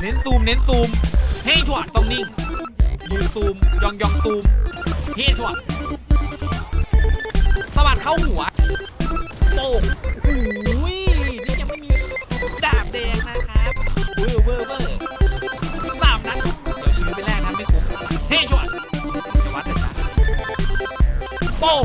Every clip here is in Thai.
เน้นซูมเน้นซูมเฮ้ยชวดต้องนิ่งยืนซูมยองยองซูมเฮ้ยชวดสะบัดเข้าหัวโป่งโอ้ยนี่ยังไม่มีดาบแดงนะครับเวอร์เวอร์เวอร์สามนัดเดี๋ยวชีวิตไปแรกนะไม่คุ้มเฮ้ยชวดจะวัดแต่ฉากโป้ง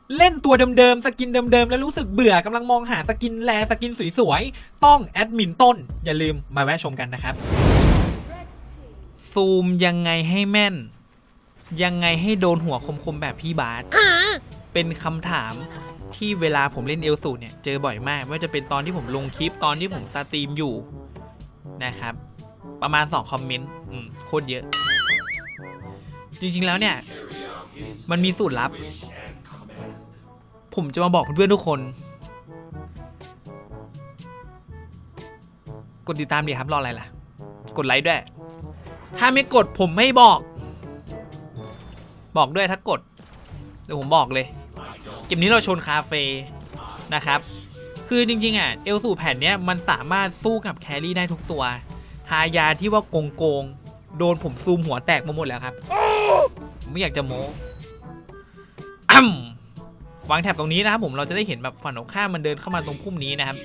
เล่นตัวเดิมๆ สกินเดิมๆ แล้วรู้สึกเบื่อกำลังมองหาสกินแลสกินสวยๆ ต้องแอดมินต้น อย่าลืมมาแวะชมกันนะครับ ซูมยังไงให้แม่น ยังไงให้โดนหัวคมๆ แบบพี่บาสเป็นคำถามที่เวลาผมเล่นเอลสูเนี่ยเจอบ่อยมาก ไม่ว่าจะเป็นตอนที่ผมลงคลิปตอนที่ผมสตรีมอยู่นะครับ ประมาณ 2 คอมเมนต์โคตรเยอะ จริงๆแล้วเนี่ย มันมีสูตรลับ ผมจะมาบอกเพื่อนๆทุกคน กดติดตามดีครับรออะไรล่ะ กดไลค์ด้วย ถ้าไม่กดผมไม่บอก บอกด้วยถ้ากด เดี๋ยวผมบอกเลย เกมนี้เราชนคาเฟ่นะครับ คือจริงๆอะเอลสูแผ่นเนี้ยมันสามารถสู้กับแครี่ได้ทุกตัวทายาที่ว่าโกงโกงๆโดนผมซูมหัวแตกมาหมดแล้วครับ ไม่อยากจะโม้อ่ำ วางแถบตรงนี้นะครับผมเราจะได้เห็นแบบฝั่งตรงข้ามมันเดินเข้ามาตรงพุ่มนี้นะครับ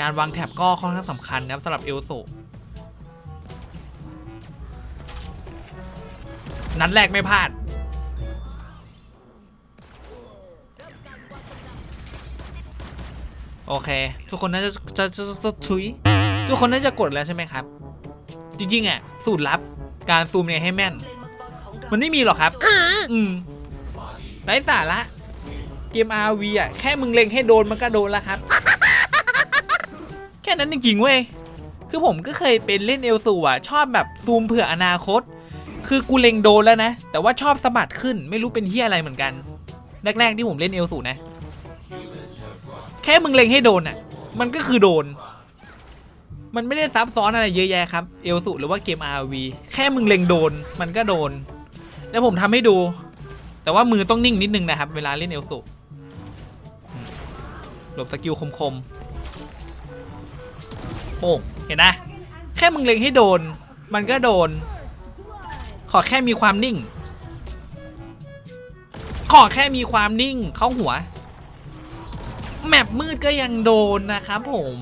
การวางแถบก็ค่อนข้างสำคัญนะครับสำหรับเอลโซนัดแรกไม่พลาด โอเค ทุกคนน่าจะจะจะจะจะชุยทุกคนน่าจะกดแล้วใช่ไหมครับ จริงๆอะ สูตรลับการซูมเนี่ยให้แม่น มันไม่มีหรอกครับ อืมไร้สาระ เกม RV อะแค่มึงเล็งให้โดนมันก็โดนแล้วครับ แค่นั้นจริงๆเว้ยคือผมก็เคยเป็นเล่นเอลสูอะชอบแบบซูมเผื่ออนาคต คือกูเล็งโดนแล้วนะ แต่ว่าชอบสะบัดขึ้นไม่รู้เป็นที่อะไรเหมือนกัน แรกๆที่ผมเล่นเอลสูนะ แค่มึงเล็งให้โดนอะ มันก็คือโดน มันไม่ได้ซับซ้อนอะไรเยอะแยะครับเอลสุหรือว่าเกม RV แค่มึงเล็งโดนมันก็โดน แล้วผมทำให้ดู แต่ว่ามือต้องนิ่งนิดนึงนะครับ เวลาเล่นเอลสุอืม หลบสกิลคมๆโป้เห็นนะ แค่มึงเล็งให้โดน มันก็โดน ขอแค่มีความนิ่ง ขอแค่มีความนิ่งเข้าหัว แมปมืดก็ยังโดนนะครับผม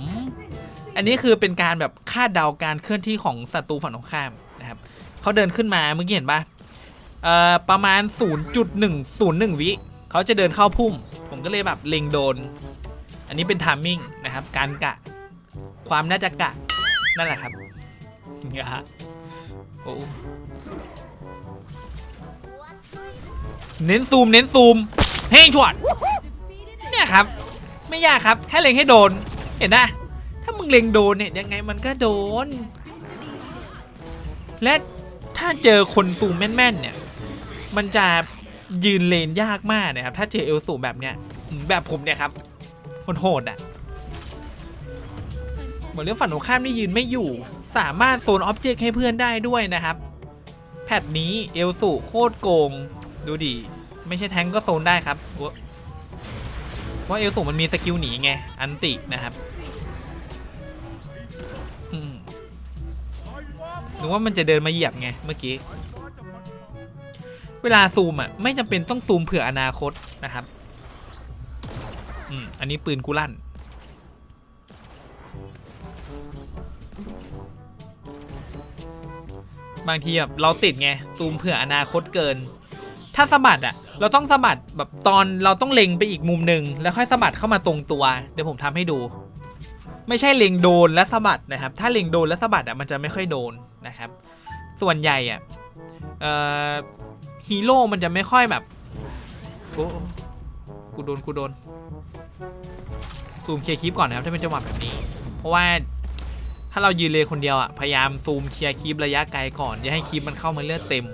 อันนี้คือเป็นการแบบคาดเดาการเคลื่อนที่ของศัตรูฝั่งตรงข้ามนะครับเขาเดินขึ้นมาเมื่อกี้เห็นปะเอ่อประมาณ 0.101 วิเขาจะเดินเข้าพุ่ม ผมก็เลยแบบเล็งโดน อันนี้เป็นทามมิ่งนะครับ การกะ ความน่าจะกะ นั่นแหละครับเนี่ยฮะโอ้เน้นซูมเน้นซูมเฮ้ยชวดเนี่ยครับ ไม่ยากครับแค่เล็งให้โดน เห็นนะถ้ามึงเล็งโดนเนี่ยยังไงมันก็โดน และถ้าเจอคนซูมแม่นๆเนี่ย มันจะยืนเลนยากมากนะครับ ถ้าเจอเอลสูแบบเนี้ยแบบผมเนี่ยครับ โหดๆอะเหมือนเรื่องฝั่งตรงข้ามนี่ยืนไม่อยู่ สามารถโซนออบเจกต์ให้เพื่อนได้ด้วยนะครับ แพทนี้เอลสูโคตรโกง ดูดิ ไม่ใช่แทงก็โซนได้ครับเพราะเอลสูมันมีสกิลหนีไง อันตินะครับอืมนึกว่ามันจะเดินมาเหยียบไงเมื่อกี้ เวลาซูมอะ ไม่จำเป็นต้องซูมเผื่ออนาคตนะครับ อืมอันนี้ปืนกูลั่น บางทีแบบเราติดไงซูมเผื่ออนาคตเกิน ถ้าสะบัดอะเราต้องสะบัดแบบตอนเราต้องเล็งไปอีกมุมหนึ่งแล้วค่อยสะบัดเข้ามาตรงตัว เดี๋ยวผมทำให้ดู ไม่ใช่เล็งโดนและสะบัดนะครับ ถ้าเล็งโดนและสะบัดอะมันจะไม่ค่อยโดนนะครับ ส่วนใหญ่อะเอ่อฮีโร่มันจะไม่ค่อยแบบโอ้กูโดนกูโดน ซูมเคลียร์คลิปก่อนนะครับถ้าเป็นจังหวะแบบนี้ เพราะว่าถ้าเรายืนเลยคนเดียวอะพยายามซูมเคลียร์คลิประยะไกลก่อนอย่าให้คลิปมันเข้ามาเลือดเต็ม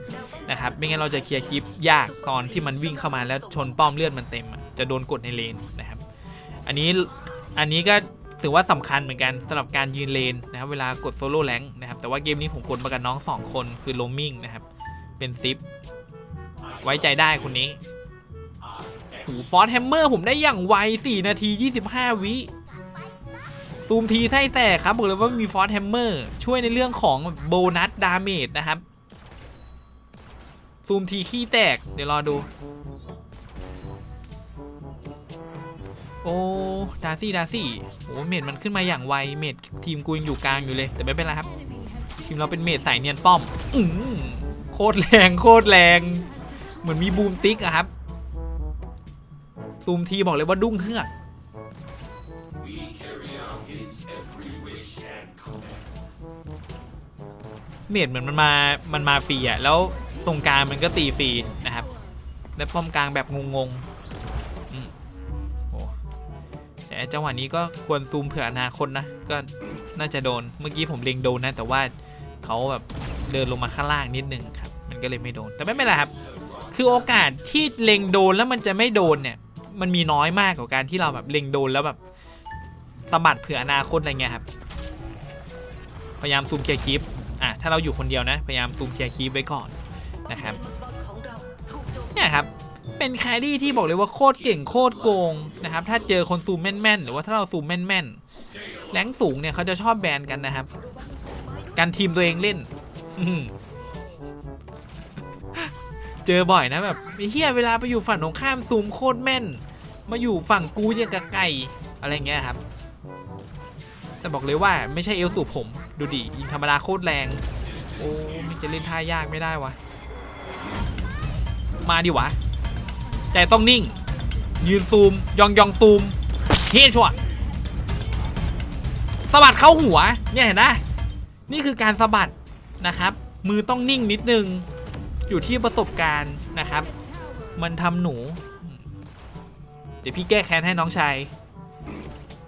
นะครับไม่งั้นเราจะเคลียร์คลิปยากตอนที่มันวิ่งเข้ามาแล้วชนป้อมเลือดมันเต็มอะจะโดนกดในเลนนะครับ อันนี้อันนี้ก็ถือว่าสำคัญเหมือนกันสำหรับการยืนเลนนะครับเวลากดโซโล่แรงนะครับแต่ว่าเกมนี้ผมกดมากับน้องสองคนคือโลมิงนะครับเป็นซิปไว้ใจได้คนนี้ หูฟอสแฮมเมอร์ผมได้อย่างไว 4 นาที 25 วิซูมทีไส้แตกครับบอกเลยว่ามีฟอสแฮมเมอร์ช่วยในเรื่องของโบนัสดาเมจนะครับ ซูมทีขี้แตก เดี๋ยวรอดู โอ้ ดาซี่ดาซี่โอ้เมดมันขึ้นมาอย่างไว เมดทีมกูยังอยู่กลางอยู่เลย แต่ไม่เป็นไรครับ ทีมเราเป็นเมดสายเนียนป้อม อืโคตรแรงโคตรแรง เหมือนมีบูมติ๊กอะครับ ซูมทีบอกเลยว่าดุ้งเฮือกเมดเหมือนมันมา มันมาฟรีอะ แล้วตรงกลางมันก็ตีฟรีนะครับ และป้อมกลางแบบงงๆอืมโอ้แต่จังหวะนี้ก็ควรซูมเผื่ออนาคตนะ ก็น่าจะโดน เมื่อกี้ผมเล็งโดนนะ แต่ว่าเขาแบบเดินลงมาข้างล่างนิดนึงครับ มันก็เลยไม่โดน แต่ไม่เป็นไรครับ คือโอกาสที่เล็งโดนแล้วมันจะไม่โดนเนี่ย มันมีน้อยมากกว่าการที่เราแบบเล็งโดนแล้วแบบสะบัดเผื่ออนาคตอะไรเงี้ยครับ พยายามซูมเคลียร์คลิปอะถ้าเราอยู่คนเดียวนะ พยายามซูมเคลียร์คีย์ไว้ก่อนนะครับเนี่ยครับเป็นแครี่ที่บอกเลยว่าโคตรเก่งโคตรโกงนะครับ ถ้าเจอคนซูมแม่นๆ หรือว่าถ้าเราซูมแม่นๆแรงสูงเนี่ยเขาจะชอบแบนกันนะครับ การทีมตัวเองเล่นเจอบ่อยนะแบบเฮียเวลาไปอยู่ฝั่งตรงข้ามซูมโคตรแม่น มาอยู่ฝั่งกูยังกับไก่อะไรเงี้ยครับ แต่บอกเลยว่าไม่ใช่เอลสูบผม ดูดิยิงธรรมดาโคตรแรง โอ้มันจะเล่นท่ายากไม่ได้วะมาดิวะใจต้องนิ่ง ยืนซูมยองยองซูมเฮ้ชัวสะบัดเข้าหัว เนี่ยเห็นไหมนี่คือการสะบัดนะครับ มือต้องนิ่งนิดนึง อยู่ที่ประสบการณ์นะครับ มันทำหนู ดี๋ยวพี่แก้แค้นให้น้องชาย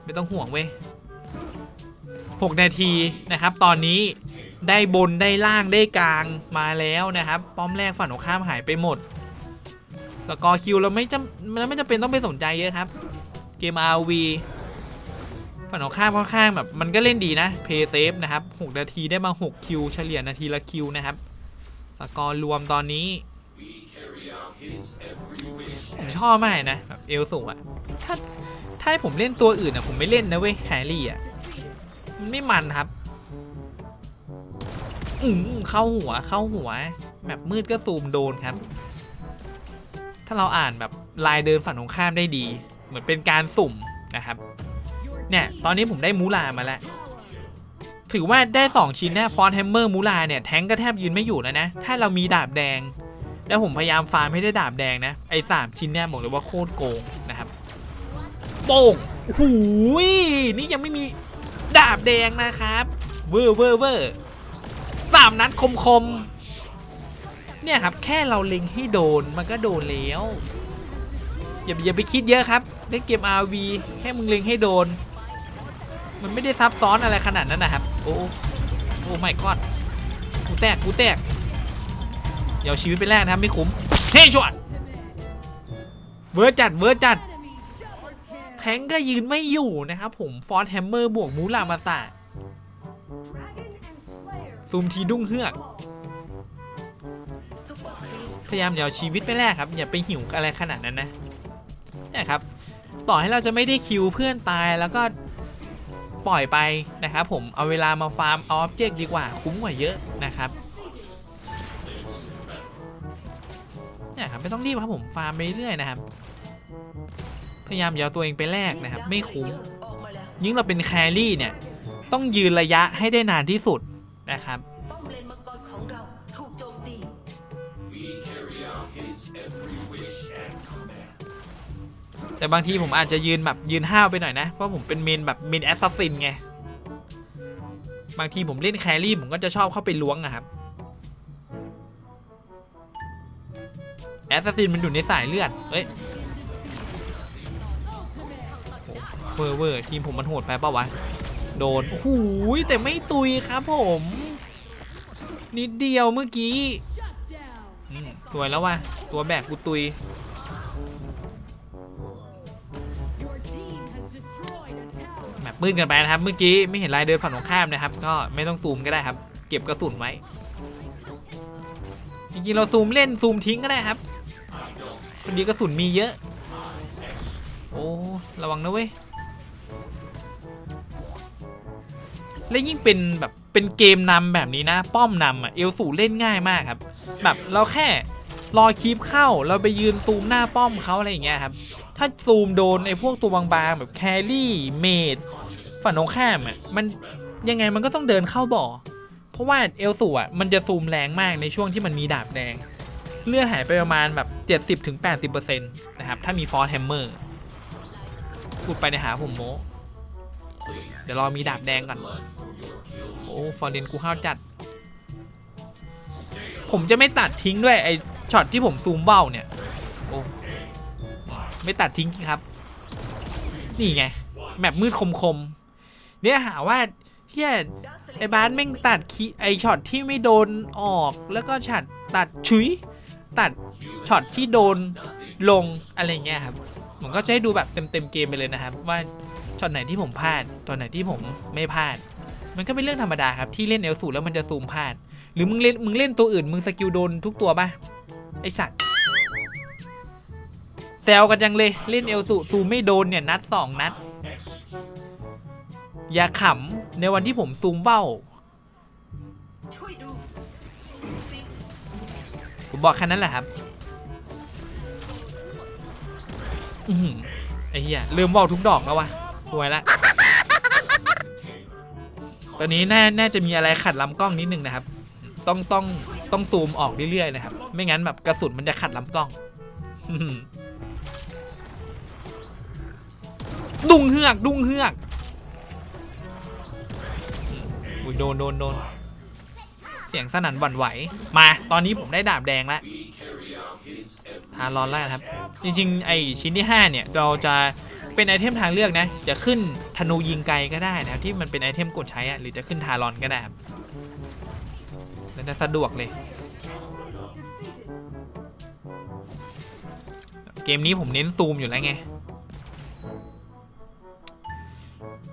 ไม่ต้องห่วงเว้ย6นาทีนะครับ ตอนนี้ได้บนได้ล่างได้กลางมาแล้วนะครับ ป้อมแรกฝั่งตรงข้ามหายไปหมด สกอร์คิวเราไม่จำเราไม่จำเป็นต้องไปสนใจเยอะครับ เกม RV ฝั่งตรงข้ามค่อนข้างแบบมันก็เล่นดีนะ เพย์เซฟนะครับ 6 นาทีได้มา 6 คิว เฉลี่ยนาทีละคิวนะครับ สกอร์รวมตอนนี้ ผมชอบมากนะแบบเอลสูงอะถ้าถ้าให้ผมเล่นตัวอื่นอะผมไม่เล่นนะเว้ยแฮร์รี่อะมันไม่มันครับอืมเข้าหัวเข้าหัวแบบมืดก็ซูมโดนครับ ถ้าเราอ่านแบบลายเดินฝั่งตรงข้ามได้ดี เหมือนเป็นการสุ่มนะครับ เนี่ย ตอนนี้ผมได้มูลามาแล้ว ถือว่าได้ 2 ชิ้นนะฟอนแฮมเมอร์มูลาเนี่ย แทงก็แทบยืนไม่อยู่แล้วนะ ถ้าเรามีดาบแดง แล้วผมพยายามฟาร์มให้ได้ดาบแดงนะ ไอ้สามชิ้นเนี่ยบอกเลยว่าโคตรโกงนะครับโป่งโอ้โหยนี่ยังไม่มีดาบแดงนะครับเวอร์เวอร์เวอร์สามนัดคมคมเนี่ยครับ แค่เราเล็งให้โดนมันก็โดนแล้ว อย่าอย่าไปคิดเยอะครับเล่นเกม RV แค่มึงเล็งให้โดน มันไม่ได้ซับซ้อนอะไรขนาดนั้นนะครับ โอ้โอ้ไม่กอดกูแตกกูแตก เดี๋ยวชีวิตไปแรกนะครับไม่คุ้มเฮ้ยชวดเวิร์ดจัดเวิร์ดจัดแทงก็ยืนไม่อยู่นะครับผมฟอนแฮมเมอร์บวกมูลามาตะซูมทีดุ้งเฮือกพยายามอย่าชีวิตไปแรกครับ อย่าไปหิวอะไรขนาดนั้นนะเนี่ยครับ ต่อให้เราจะไม่ได้คิวเพื่อนตายแล้วก็ปล่อยไปนะครับผมเอาเวลามาฟาร์มเอาออบเจกต์ดีกว่าคุ้มกว่าเยอะนะครับ เนี่ยครับไม่ต้องรีบครับผมฟาร์มไปเรื่อยนะครับ พยายามอย่าตัวเองไปแลกนะครับ ไม่คุ้มยิ่งเราเป็นแครี่เนี่ย ต้องยืนระยะให้ได้นานที่สุดนะครับแต่บางทีผมอาจจะยืนแบบยืนห้าวไปหน่อยนะ เพราะผมเป็นเมนแบบเมนแอสซัสซินไง บางทีผมเล่นแครี่ผมก็จะชอบเข้าไปล้วงอะครับ แอสซัสซินมันอยู่ในสายเลือด เอ้ยโอเวอร์เวอร์ทีมผมมันโหดไปเปล่าวะ โดนโอ้โหแต่ไม่ตุยครับผม นิดเดียวเมื่อกี้สวยแล้วว่ะ ตัวแบกกูตุย แมปปืนกันไปนะครับ เมื่อกี้ไม่เห็นลายเดินฝั่งตรงข้ามนะครับ ก็ไม่ต้องซูมก็ได้ครับ เก็บกระสุนไว้ จริงๆเราซูมเล่นซูมทิ้งก็ได้ครับ คนดีกระสุนมีเยอะ โอ้ระวังนะเว้ย และยิ่งเป็นแบบเป็นเกมนำแบบนี้นะ ป้อมนำอะเอลสูเล่นง่ายมากครับ แบบเราแค่รอคีปเข้าเราไปยืนซูมหน้าป้อมเขาอะไรอย่างเงี้ยครับ ถ้าซูมโดนไอ้พวกตัวบางๆแบบแครี่เมดฝั่งตรงข้ามอะมันยังไงมันก็ต้องเดินเข้าบ่อ เพราะว่าเอลสูอะมันจะซูมแรงมากในช่วงที่มันมีดาบแดง เลือดหายไปประมาณแบบ 70-80%นะครับ ถ้ามีฟอร์แฮมเมอร์พูดไปในหาผมโมเดี๋ยวรอมีดาบแดงก่อน โอ้ฟอร์เรนกูห้าวจัด ผมจะไม่ตัดทิ้งด้วยไอช็อตที่ผมซูมเบ้าเนี่ย โอ้ ไม่ตัดทิ้งครับ นี่ไง แมปมืดคมๆเนี่ยหาว่าเฮียไอ้บาสแม่งตัดไอช็อตที่ไม่โดนออกแล้วก็ช็อตตัดชุย ตัดช็อตที่โดนลงอะไรเงี้ยครับผมก็จะให้ดูแบบเต็มๆเกมไปเลยนะครับ ว่าช็อตไหนที่ผมพลาดตอนไหนที่ผมไม่พลาด มันก็เป็นเรื่องธรรมดาครับที่เล่นเอลสูแล้วมันจะซูมพลาด หรือมึงเล่นมึงเล่นตัวอื่นมึงสกิลโดนทุกตัวป่ะไอสัตว์แซวกันจังเลยเล่นเอลสูซูมไม่โดนเนี่ยนัดสองนัด อย่าขำในวันที่ผมซูมเบ้าช่วยดู ผมบอกแค่นั้นแหละครับอือหือไอ้เหี้ยเริ่มว่าวทุกดอกแล้ววะสวยละตอนนี้น่าน่าจะมีอะไรขัดลำกล้องนิดนึงนะครับ ต้องต้องต้องซูมออกเรื่อยๆนะครับ ไม่งั้นแบบกระสุนมันจะขัดลำกล้องอื้อหือดุงเฮือก ดุงเฮือกอุ้ยโดนโดนโดน เสียงสนั่นหวั่นไหว มา ตอนนี้ผมได้ดาบแดงแล้วทารอนแล้วครับ จริงๆ ไอชิ้นที่ 5 เนี่ย เราจะเป็นไอเทมทางเลือกนะ จะขึ้นธนูยิงไกลก็ได้นะครับ ที่มันเป็นไอเทมกดใช้อะหรือจะขึ้นทารอนก็ได้ครับแล้วจะสะดวกเลย เกมนี้ผมเน้นซูมอยู่แล้วไง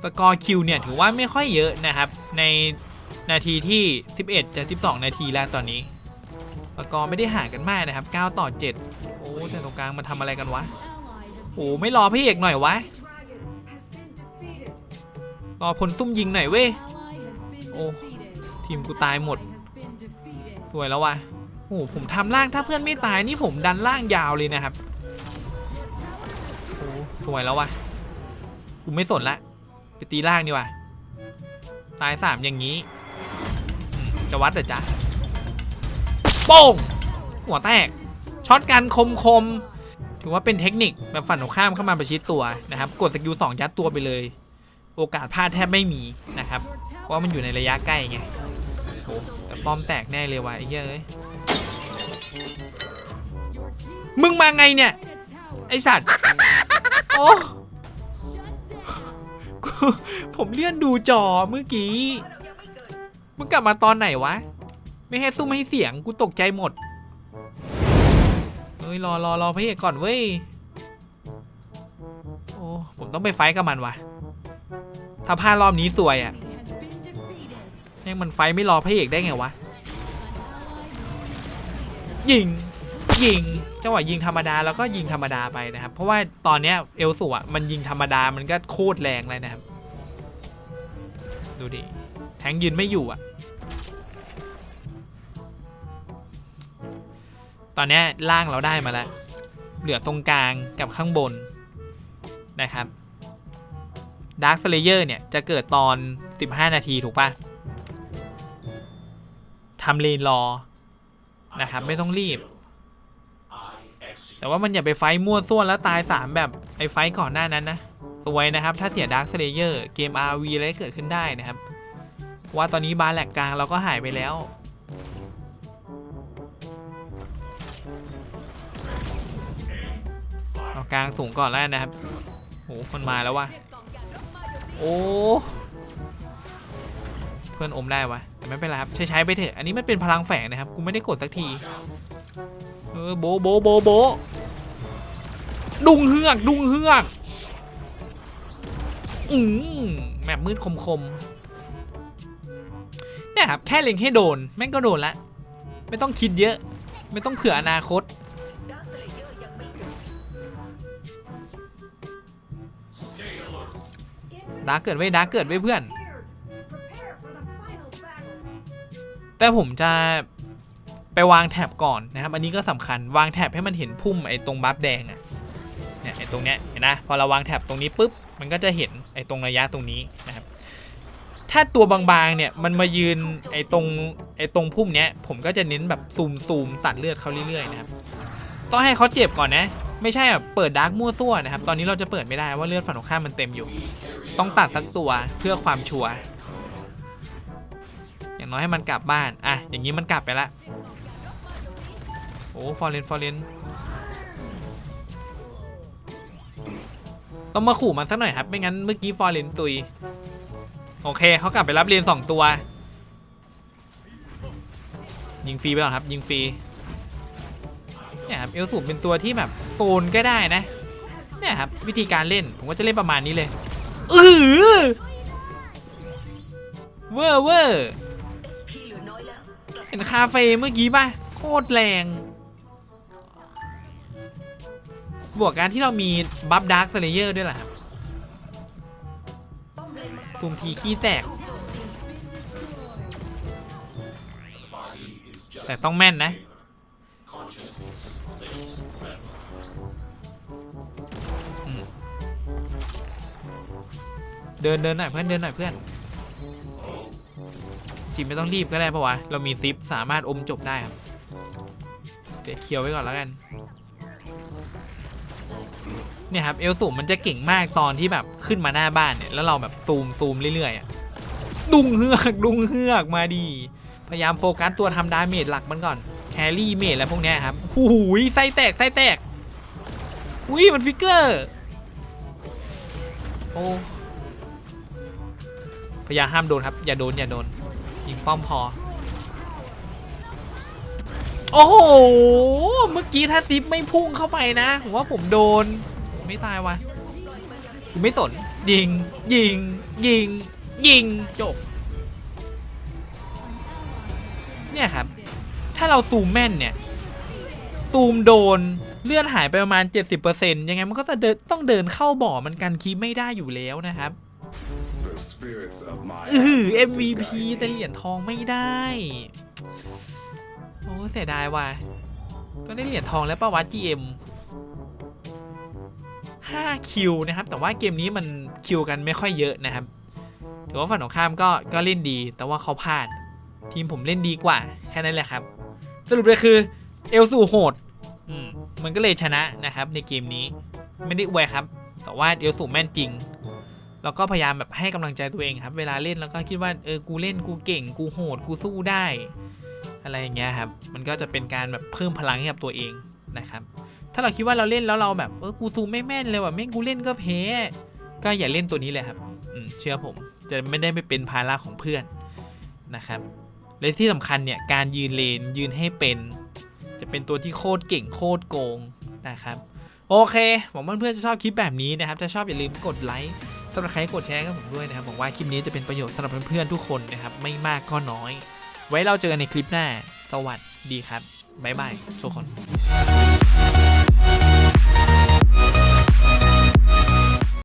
สกอร์คิวเนี่ยถือว่าไม่ค่อยเยอะนะครับ ใน นาทีที่ 11จะ12 นาทีแล้วตอนนี้สกอร์ไม่ได้ห่างกันมากนะครับ 9 ต่อ 7 โอ้แต่ตรงกลางมันทำอะไรกันวะ โอ้ไม่รอพี่เอกหน่อยวะ รอพลซุ่มยิงหน่อยเว้ย โอ้ทีมกูตายหมด สวยแล้ววะโอ้ผมทำล่างถ้าเพื่อนไม่ตายนี่ผมดันล่างยาวเลยนะครับ โอ้สวยแล้ววะกูไม่สนละ ไปตีล่างดีกว่า ตายสามอย่างนี้ จะวัดเหรอจ๊ะโป้งหัวแตกช็อตกันคมคมถือว่าเป็นเทคนิคแบบฝั่งตรงข้ามเข้ามาประชิดตัวนะครับ กดสกิลสองยัดตัวไปเลย โอกาสพลาดแทบไม่มีนะครับเพราะว่ามันอยู่ในระยะใกล้ไงโอ้แต่ป้อมแตกแน่เลยวะไอ้เหี้ยเอ้ยมึงมาไงเนี่ย ไอสัตว์โอ้ผมเลื่อนดูจอเมื่อกี้ มึงกลับมาตอนไหนวะ ไม่ให้ซุ้มให้เสียงกูตกใจหมดเฮ้ยรอรอรอพระเอกก่อนเว้ย โอ้ผมต้องไปไฟกับมันวะถ้าพลาดรอบนี้สวยอะ่ะแม่งมันไฟไม่รอพระเอกได้ไงวะ ยิงยิงจังหวะยิงธรรมดาแล้วก็ยิงธรรมดาไปนะครับ เพราะว่าตอนเนี้ยเอลสูอะมันยิงธรรมดามันก็โคตรแรงเลยนะครับ ดูดิแทงยืนไม่อยู่อะ ตอนนี้ล่างเราได้มาแล้ว เหลือตรงกลางกับข้างบนนะครับ Dark Slayer เนี่ย จะเกิดตอน 15 นาทีถูกปะทำเลนรอนะครับ ไม่ต้องรีบ แต่ว่ามันอย่าไปไฟท์มั่วซั่วแล้วตาย3แบบไอ้ไฟท์ก่อนหน้านั้นนะสวยนะครับ ถ้าเสีย Dark Slayer เกม RV อะไรเกิดขึ้นได้นะครับ ว่าตอนนี้บาร์แหลกกลางเราก็หายไปแล้ว เอากลางสูงก่อนแล้วกันะครับโอ้คนมาแล้ววะโอ้เพื่อนอมได้วะแต่ไม่เป็นไรครับใช้ใช้ไปเถอะอันนี้มันเป็นพลังแฝงนะครับกูไม่ได้กดสักทีเออโบโบโบโบดุงเฮือกดุงเฮือกอืมแมปมืดคมๆเนี่ยครับแค่เล็งให้โดนแม่งก็โดนละไม่ต้องคิดเยอะ ไม่ต้องเผื่ออนาคต ดาร์กเกิดไว้ดาร์กเกิดไว้เพื่อน Prepare for the final battle แต่ผมจะไปวางแท็บก่อนนะครับ อันนี้ก็สำคัญวางแท็บให้มันเห็นพุ่มไอ้ตรงบัฟแดงอะเนี่ยไอ้ตรงเนี้ยเห็นนะพอเราวางแท็บตรงนี้ปุ๊บมันก็จะเห็นไอ้ตรงระยะตรงนี้นะครับถ้าตัวบางๆเนี่ยมันมายืนไอ้ตรงไอ้ตรงพุ่มเนี้ยผมก็จะเน้นแบบซูมซูมตัดเลือดเขาเรื่อยๆนะครับต้องให้เขาเจ็บก่อนนะ ไม่ใช่แบบเปิดดาร์กมั่วซั่วนะครับ ตอนนี้เราจะเปิดไม่ได้ว่าเลือดฝั่งตรงข้ามมันเต็มอยู่ ต้องตัดสักตัวเพื่อความชัวร์อย่างน้อยให้มันกลับบ้าน อะ อย่างนี้มันกลับไปละโอ้ฟอร์เรนฟอร์เรนต้องมาขู่มันสักหน่อยครับ ไม่งั้นเมื่อกี้ฟอร์เรนตุย โอเคเขากลับไปรับเรียนสองตัว ยิงฟรีไปก่อนครับ ยิงฟรีเนี่ยครับเอลสูบเป็นตัวที่แบบ โซนก็ได้นะ เนี่ยครับ วิธีการเล่นผมก็จะเล่นประมาณนี้เลยอือเวอร์เวอร์เหลือน้อยแล้วกลับเห็นคาเฟ่เมื่อกี้ป่ะ โคตรแรง บวกการที่เรามีบัฟดาร์คเลเยอร์ด้วยล่ะครับป้อมเลนมังกรซูมทีขี้แตก แต่ต้องแม่นนะ เดินเดินหน่อยเพื่อนเดินหน่อยเพื่อนจิไม่ต้องรีบก็ได้เพราะว่าเรามีซิปสามารถอมจบได้ครับเดี๋ยวเคียวไว้ก่อนแล้วกัน เนี่ยครับเอลสูงมันจะเก่งมากตอนที่แบบขึ้นมาหน้าบ้านเนี่ยแล้วเราแบบซูมซูมเรื่อยๆอะดุงเฮือกดุงเฮือกมาดี พยายามโฟกัสตัวทำดาเมจหลักมันก่อนแครี่เมจอะไรพวกเนี้ยครับหูยไส้แตกไส้แตกอุ้ยมันฟิกเกอร์ โอ้ พยายามห้ามโดนครับ อย่าโดน อย่าโดน ยิงป้อมพอ โอ้โห เมื่อกี้ถ้าซิปไม่พุ่งเข้าไปนะ ผมว่าผมโดน ไม่ตายวะกูไม่สน ยิง ยิง ยิง ยิง จบ เนี่ยครับ ถ้าเราซูมแม่นเนี่ย ซูมโดนเลื่อดหายไปประมาณ 70%ยังไงมันก็จะเดินต้องเดินเข้าบ่อมันกันคีไม่ได้อยู่แล้วนะครับ อือ ancestors MVP guide แต่เหรียญทองไม่ได้ โอ้เสียดายว่ะก็ได้เหรียญทองแล้วป้าวัด GM 5คิวนะครับ แต่ว่าเกมนี้มันคิวกันไม่ค่อยเยอะนะครับ ถือว่าฝั่งของข้ามก็ก็เล่นดี แต่ว่าเขาพลาด ทีมผมเล่นดีกว่า แค่นั้นแหละครับ สรุปเลยคือเอลสูโหด อืม มันก็เลยชนะนะครับ ในเกมนี้ ไม่ได้อวยครับ แต่ว่าเอลสูแม่นจริง แล้วก็พยายามแบบให้กำลังใจตัวเองครับ เวลาเล่นแล้วก็คิดว่าเออกูเล่นกูเก่ง กูโหดกูสู้ได้ อะไรอย่างเงี้ยครับ มันก็จะเป็นการแบบเพิ่มพลังให้กับตัวเองนะครับ ถ้าเราคิดว่าเราเล่นแล้วเราแบบเออกูซูมไม่แม่นเลยว่ะแม่งกูเล่นก็แพ้ก็อย่าเล่นตัวนี้เลยครับเชื่อผมจะไม่ได้ไปเป็นภาระของเพื่อนนะครับและที่สำคัญเนี่ยการยืนเลนยืนให้เป็น จะเป็นตัวที่โคตรเก่งโคตรโกงนะครับ โอเคหวังว่าเพื่อนๆจะชอบคลิปแบบนี้นะครับ ถ้าชอบอย่าลืมกดไลค์ สำหรับใครกดแชร์กับผมด้วยนะครับหวังว่าคลิปนี้จะเป็นประโยชน์สำหรับเพื่อนๆทุกคนนะครับไม่มากก็น้อย ไว้เราเจอกันในคลิปหน้า สวัสดีครับบ๊ายบายทุกคน